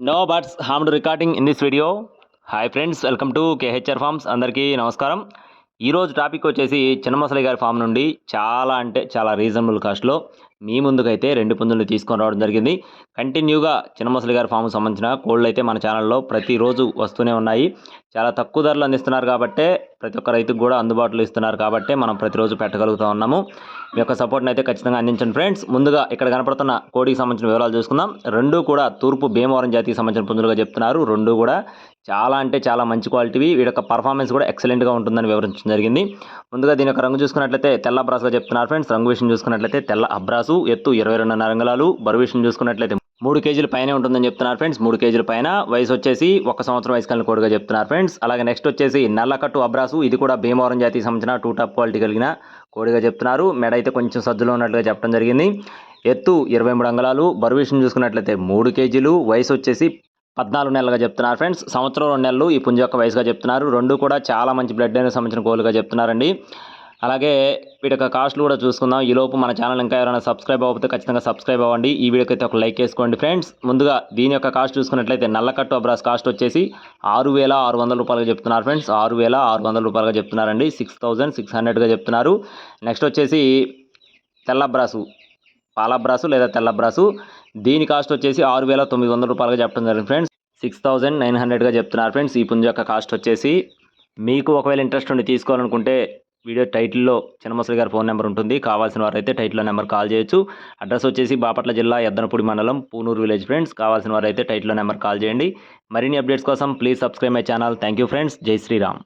No bots hand recording in this video hi friends welcome to KHR farms అందరికీ నమస్కారం ఈరోజు topic వచ్చేసి చిన్నమసలి గారి ఫామ్ నుండి చాలా అంటే చాలా రీజనబుల్ కాస్ట్లో మీ ముందుకైతే రెండు పుంజులు తీసుకొని రావడం జరిగింది. కంటిన్యూగా చిన్నమసలి గారి ఫామ్కి సంబంధించిన కోళ్ళు అయితే మన ఛానల్లో ప్రతిరోజు వస్తూనే ఉన్నాయి. చాలా తక్కువ ధరలు అందిస్తున్నారు కాబట్టే ప్రతి ఒక్క రైతుకు కూడా అందుబాటులో ఇస్తున్నారు కాబట్టే మనం ప్రతిరోజు పెట్టగలుగుతూ ఉన్నాము. మీ యొక్క సపోర్ట్ని అయితే ఖచ్చితంగా అందించండి ఫ్రెండ్స్. ముందుగా ఇక్కడ కనపడుతున్న కోడికి సంబంధించిన వివరాలు చూసుకుందాం. రెండు కూడా తూర్పు భీమవరం జాతికి సంబంధించిన పుంజులుగా చెప్తున్నారు. రెండు కూడా చాలా అంటే చాలా మంచి క్వాలిటీవి. వీడి యొక్క పర్ఫార్మెన్స్ కూడా ఎక్సలెంట్గా ఉంటుందని వివరించడం జరిగింది. ముందుగా దీని యొక్క రంగు చూసుకున్నట్లయితే తెల్ల అబ్రాస్గా చెప్తున్నారు ఫ్రెండ్స్. రంగు విషయం చూసుకున్నట్లయితే తెల్ల అబ్రాసు. ఎత్తు ఇరవై రెండున్నర అంగళాలు. బరువు విషయం చూసుకున్నట్లయితే మూడు కేజీల పైనే ఉంటుందని చెప్తున్నారు ఫ్రెండ్స్. మూడు కేజీల పైన వయసు వచ్చేసి ఒక సంవత్సరం వయసు కలిగిన కోడిగా చెప్తున్నారు ఫ్రెండ్స్. అలాగే నెక్స్ట్ వచ్చేసి నల్లకట్టు అబ్రాసు. ఇది కూడా భీమవరం జాతికి సంబంధించిన టూ టాప్ క్వాలిటీ కలిగిన కోడిగా చెప్తున్నారు. మెడ అయితే కొంచెం సజ్జులో ఉన్నట్లుగా చెప్పడం జరిగింది. ఎత్తు ఇరవై మూడు అంగళాలు. బరువు విషయం చూసుకున్నట్లయితే మూడు కేజీలు. వయసు వచ్చేసి పద్నాలుగు నెలలుగా చెప్తున్నారు ఫ్రెండ్స్. సంవత్సరం రెండు నెలలు ఈ పుంజ యొక్క వయసుగా చెప్తున్నారు. రెండు కూడా చాలా మంచి బ్లడ్ అనేది సంబంధించిన కోలుగా చెప్తున్నారండి. అలాగే వీటి యొక్క కాస్ట్లు కూడా చూసుకుందాం. ఈ లోపు మన ఛానల్ ఇంకా ఎవరైనా సబ్స్క్రైబ్ అవ్వకపోతే ఖచ్చితంగా సబ్స్క్రైబ్ అవ్వండి. ఈ వీడియోకి అయితే ఒక లైక్ వేసుకోండి ఫ్రెండ్స్ ముందుగా దీని యొక్క కాస్ట్ చూసుకున్నట్లయితే నల్లకట్టు అబ్రాస్ కాస్ట్ వచ్చేసి ఆరు వేల ఆరు వందల రూపాయలుగా చెప్తున్నారు ఫ్రెండ్స్ ఆరు వేల ఆరు వందల రూపాయలుగా చెప్తున్నారండి. సిక్స్ థౌజండ్ సిక్స్ హండ్రెడ్గా చెప్తున్నారు. నెక్స్ట్ వచ్చేసి తెల్లబ్రాసు పాలబ్రాసు లేదా తెల్లబ్రాసు దీని కాస్ట్ వచ్చేసి ఆరు వేల తొమ్మిది వందల రూపాయలుగా చెప్పడం జరిగింది ఫ్రెండ్స్ సిక్స్ థౌజండ్ నైన్ హండ్రెడ్గా చెప్తున్నారు ఫ్రెండ్స్ ఈ పుంజు యొక్క కాస్ట్ వచ్చేసి మీకు ఒకవేళ ఇంట్రెస్ట్ ఉండి తీసుకోవాలనుకుంటే వీడియో టైటిల్లో చిన్నమసలి గారి ఫోన్ నెంబర్ ఉంటుంది. కావాల్సిన వారు అయితే టైటిల్లో నెంబర్ కాల్ చేయొచ్చు. అడ్రస్ వచ్చేసి బాపట్ల జిల్లా ఎద్దనపూడి మండలం పూనూరు విలేజ్ ఫ్రెండ్స్. కావాల్సిన వారైతే అయితే టైటిల్లో నెంబర్ కాల్ చేయండి. మరిన్ని అప్డేట్స్ కోసం please subscribe my channel. Thank you friends. జై శ్రీరామ్.